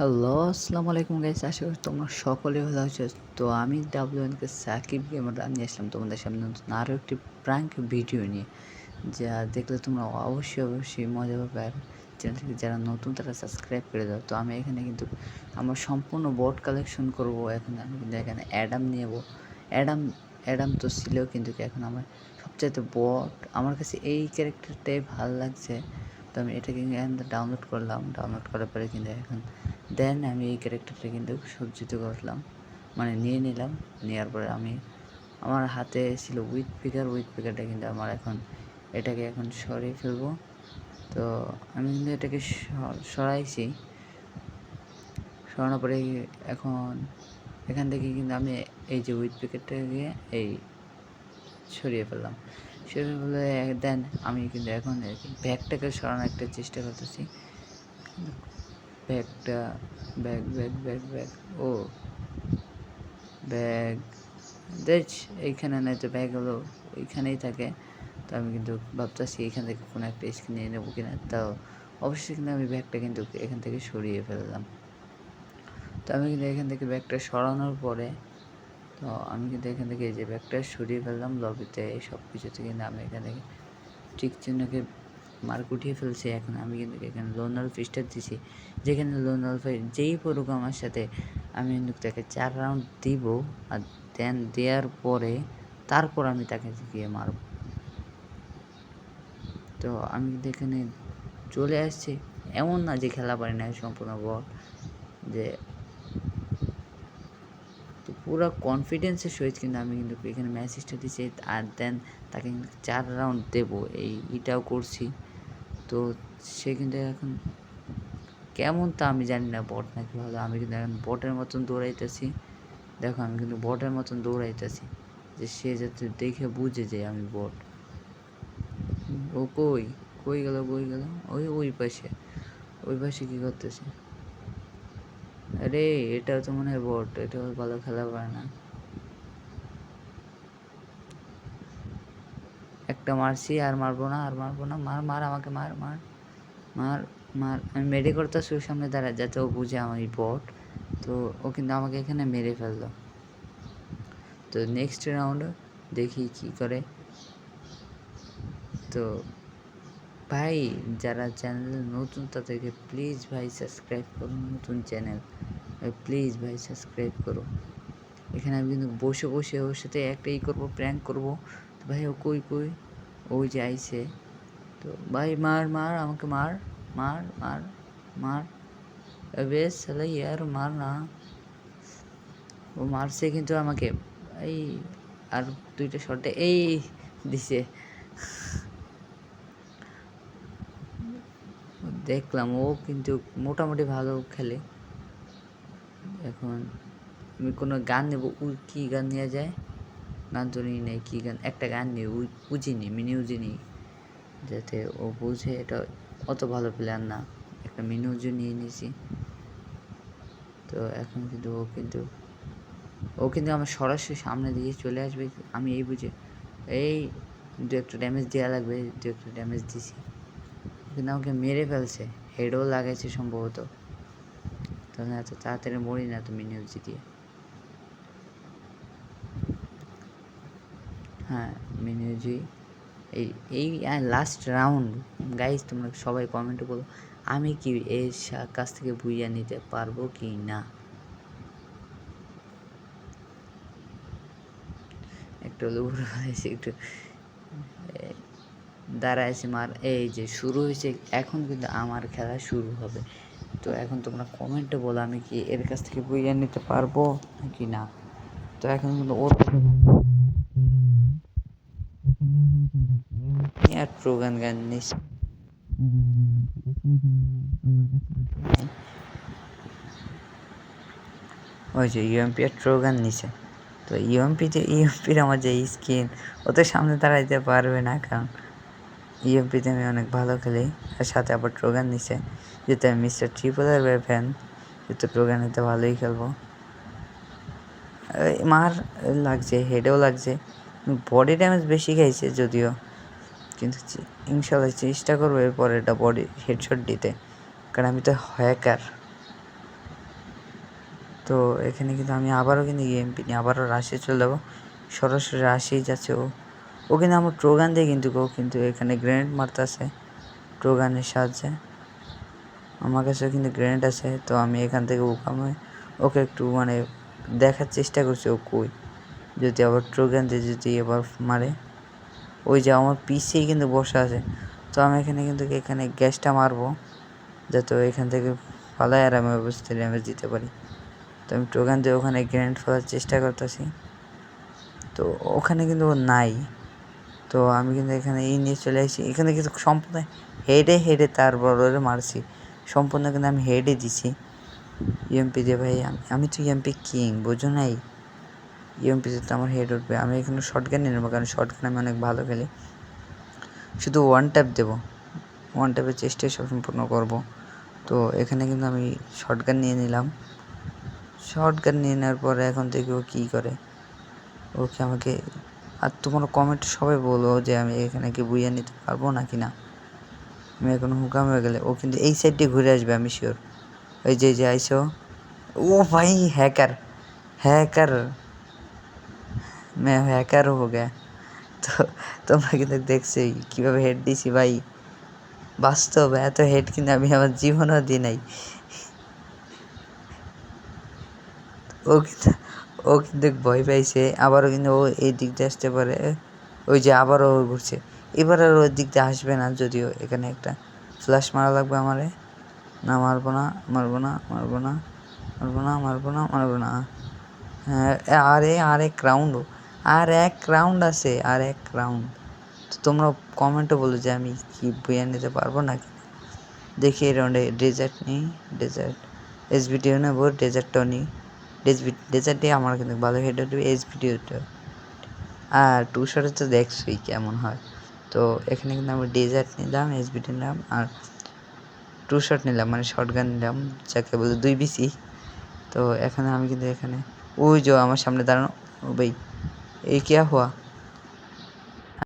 Hello, আসসালামু আলাইকুম guys আশা করি তোমরা সকলে ভালো আছো। তো আমি ডাব্লিউ এনকে সাকিব গেমার নিয়ে আসলাম তোমাদের সামনে নতুন আরও একটি প্র্যাঙ্ক ভিডিও নিয়ে, যা দেখলে তোমরা অবশ্যই অবশ্যই মজা পাবে। আর চ্যানেলটিকে যারা নতুন, তারা সাবস্ক্রাইব করে দাও। তো আমি এখানে কিন্তু আমার সম্পূর্ণ বোর্ড কালেকশন করব। এখন আমি কিন্তু এখানে অ্যাডাম নেব। অ্যাডাম অ্যাডাম তো ছিল কিন্তু এখন আমার সবচাইতে বট আমার কাছে এই ক্যারেক্টারটাই ভালো লাগছে। তো আমি এটাকে ডাউনলোড করলাম। ডাউনলোড করার পরে কিন্তু এখন দেন আমি এই ক্যারেক্টারটা কিন্তু সজ্জিত করলাম। মানে নিয়ে নিলাম। নেওয়ার পরে আমি, আমার হাতে ছিল উইথ ফিগার উইথ ফিগারটা কিন্তু আমার এখন, এটাকে এখন সরিয়ে ফেলব। তো আমি কিন্তু এটাকে সরাইছি। সরানোর পরে এখন, এখান থেকে কিন্তু আমি এই যে উইথ পিকেটটাকে এই সরিয়ে ফেললাম। সরিয়ে ফেলে দেন আমি কিন্তু এখন ব্যাগটাকে সরানোর একটা চেষ্টা করতেছি। ব্যাগটা ব্যাগ ব্যাগ ব্যাগ ব্যাগ, ও, ব্যাগ, দেখ, এইখানে নাই তো ব্যাগ হলো ওইখানেই থাকে। তো আমি কিন্তু ভাবতেছি এখান থেকে কোনো একটা স্ক্রিন নিয়ে নেব কিনা। তাও অবশ্যই কিন্তু আমি ব্যাগটা কিন্তু এখান থেকে সরিয়ে ফেললাম। তো আমি কিন্তু এখান থেকে ব্যাগটা সরানোর পরে, তো আমি কিন্তু এখান থেকে এই যে ব্যাগটা সরিয়ে ফেললাম লবিতে সব কিছুতে কিন্তু আমি এখান থেকে ঠিক চিহ্নকে মার্ক উঠিয়ে ফেলছে। এখন আমি কিন্তু এখানে লোন লোনাল ফিস্টার দিছি। যেখানে লোনাল ফাইট যেই পড়ুক আমার সাথে, আমি কিন্তু তাকে চার রাউন্ড দিব আর দেন দেওয়ার পরে তারপর আমি তাকে গিয়ে মারব। তো আমি কিন্তু এখানে চলে আসছি। এমন না যে খেলা পারি না সম্পূর্ণ বল, যে তো পুরো কনফিডেন্সের সহিত কিন্তু আমি কিন্তু এখানে ম্যাসেজটা দিচ্ছি আর দেন তাকে চার রাউন্ড দেবো। এই, এটাও করছি। তো সে কিন্তু এখন কেমন তা আমি জানি না, বট নাকি ভালো। আমি কিন্তু এখন বটের মতন দৌড়াইতেছি। দেখো, আমি কিন্তু বটের মতন দৌড়াইতেছি যে সে যাতে দেখে বুঝে যে আমি বট। ও কই? কই গেল কই গেল? ওই ওই পাশে। ওই পাশে কী করতেছে? আরে, এটাও তো মনে হয় বট, এটাও ভালো খেলা পারে না। একটা মারছি, আর মারবো না, আর মারবো না, মার মার আমাকে, মার মার মার মার। আমি মেরে করতেছি ওর সামনে দাঁড়া যাতে ও বুঝে আমার বট তো ও কিন্তু আমাকে এখানে মেরে ফেলল। তো নেক্সট রাউন্ড দেখি কি করে। তো ভাই, যারা চ্যানেলে নতুন, তাদেরকে প্লিজ ভাই সাবস্ক্রাইব করুন, নতুন চ্যানেল প্লিজ ভাই সাবস্ক্রাইব করো। এখানে আমি কিন্তু বসে বসে ওর সাথে একটা ই করব প্র্যাঙ্ক করব। তো ভাই, ও কই কই? ওই যে আইসে তো ভাই, মার মার, আমাকে মার মার মার মার। বেশ তাহলে ইয়ার মার না। ও মারছে কিন্তু আমাকে। এই, আর দুইটা শটে এই দিছে। দেখলাম ও কিন্তু মোটামুটি ভালো খেলে। এখন আমি কোনো গান নেব কী গান নেওয়া যায়? গান তো নিই নেই কী গান একটা গান নিই উজি নিই মিনি উজি যাতে ও বুঝে এটা অত ভালো প্লেয়ার না। একটা মিনি উজি নিয়ে নিয়েছি। তো এখন কিন্তু ও কিন্তু ও কিন্তু আমার সরাসরি সামনে দিয়ে চলে আসবে। আমি এই বুঝে এই দু একটা ড্যামেজ দেওয়া লাগবে, দু একটা ড্যামেজ দিছি। কিন্তু আমাকে মেরে ফেলছে হেডও লাগাইছে সম্ভবত। তাহলে এত তাড়াতাড়ি মরি না তুমি নিউজ দিয়ে। হ্যাঁ মিনিউজি এই এই লাস্ট রাউন্ড গাইজ তোমরা সবাই কমেন্টে বলো, আমি কি এর কাছ থেকে বুইয়া নিতে পারব কি না? একটু লুবুর একটু দাঁড়াইছে মার, এই যে শুরু হয়েছে, এখন কিন্তু আমার খেলা শুরু হবে। তো এখন তোমরা কমেন্টে বলো, আমি কি এর কাছ থেকে বইয়া নিতে পারব কি না? তো এখন কিন্তু ওর প্রোগান গান নিস ওই যে ইউএমপি ট্রোগান নিছে। তো ইউএমপিতে ইউএমপির আমার যে স্কিন ওদের সামনে দাঁড়াইতে পারবে না, কারণ ইএমপিতে আমি অনেক ভালো খেলি। আর সাথে আবার ট্রোগান নিছে যেহেতু আমি মিস্টার ট্রিপল আর ফ্যান যেহেতু ট্রোগান এতে ভালোই খেলব। মার লাগছে হেডেও লাগছে। বডি ড্যামেজ বেশি খাইছে যদিও। কিন্তু ইনশাল্লাহ চেষ্টা করব এরপর এটা বডি হেডশট দিতে। কারণ আমি তো হ্যাকার তো এখানে কিন্তু আমি আবারও কিন্তু ইএমপি নিয়ে আবারও রাশে চলে যাব। সরাসরি রাশেই যাচ্ছে ও। ও কিন্তু আমার ট্রোগান দিয়ে কিন্তু ও কিন্তু এখানে গ্রেনেড মারতেছে। ট্রোগানের সাহায্যে। আমার কাছে কিন্তু গ্রেনেড আছে, তো আমি এখান থেকে ওখানে ওকে একটু মানে দেখার চেষ্টা করছি ও কই। যদি আবার ট্রোগান দিয়ে যদি এবার মারে, ওই যে আমার পিসেই কিন্তু বসে আছে। তো আমি এখানে কিন্তু এখানে গ্যাসটা মারবো, যাতে এখান থেকে পালায় আর আমি অবস্থা ড্যামেজ দিতে পারি। তো আমি ট্রোগান দিয়ে ওখানে গ্রেনেড ফেলার চেষ্টা করতেছি। তো ওখানে কিন্তু ও নাই। তো আমি কিন্তু এখানে এই নিয়ে চলে আসি। এখানে কিন্তু সম্পূর্ণ হেডে হেডে তার বড়রে মারছি। সম্পূর্ণ কিন্তু আমি হেডে দিছি। ইএমপি দিয়ে ভাই, আমি তো ইএমপি কিং বোঝো নাই? ইএমপি দিয়ে তো আমার হেড উঠবে। আমি এখানে শর্ট গান নিয়ে নেব, কারণ শর্ট গান আমি অনেক ভালো খেলি। শুধু ওয়ান ট্যাপ দেবো। ওয়ান ট্যাপের চেষ্টাই সব সম্পূর্ণ করব। তো এখানে কিন্তু আমি শর্ট গান নিয়ে নিলাম। শর্ট গান নিয়ে নেওয়ার পরে এখন থেকে ও কী করে। ওকে আমাকে আর তোমার কমেন্ট সবাই বলো যে আমি এখানে কি বুইয়া নিতে পারব নাকি না। আমি এখন হুকাম হয়ে গেলে ও কিন্তু এই সাইড দিয়ে ঘুরে আসবে, আমি শিওর ওই যে যে আইসো। ও ভাই হ্যাকার হ্যাকার मैं हैकर हो गया তো তোমরা কিন্তু দেখছি কীভাবে হেড দিছি ভাই বাস্তব এত হেড কিন্তু আমি আমার জীবনেও দিই নাই ও কিন্তু ও কিন্তু ভয় পাইছে আবারও কিন্তু ও এই দিক দিয়ে আসতে পারে ওই যে আবারও ও ঘুরছে এবার আর ওই দিক দিয়ে আসবে না যদিও এখানে একটা ফ্ল্যাশ মারা লাগবে আমারে না মারবো না মারবো না মারবো না মারবো না মারবো না মারবো না হ্যাঁ আরে আর এক রাউন্ড আর এক রাউন্ড আছে, আর এক রাউন্ড তো তোমরা কমেন্টে বলো যে আমি কি বইয়া নিতে পারব নাকি? দেখি এই রাউন্ডে ডেজার্ট নিই ডেজার্ট এসবিটিও নেব ডেজার্টটাও নিই। ডেজার্ট দিয়ে আমার কিন্তু ভালো হেড দেবে এসবিটিওটা আর টু শটে তো দেখছোই কেমন হয়। তো এখানে কিন্তু আমি ডেজার্ট নিলাম এসবিটি নিলাম, আর টু শট নিলাম মানে শর্ট গান নিলাম, যাকে বলে দুই বিসি তো এখানে আমি কিন্তু এখানে, ওই যে আমার সামনে দাঁড়ানো ও ये क्या हुआ?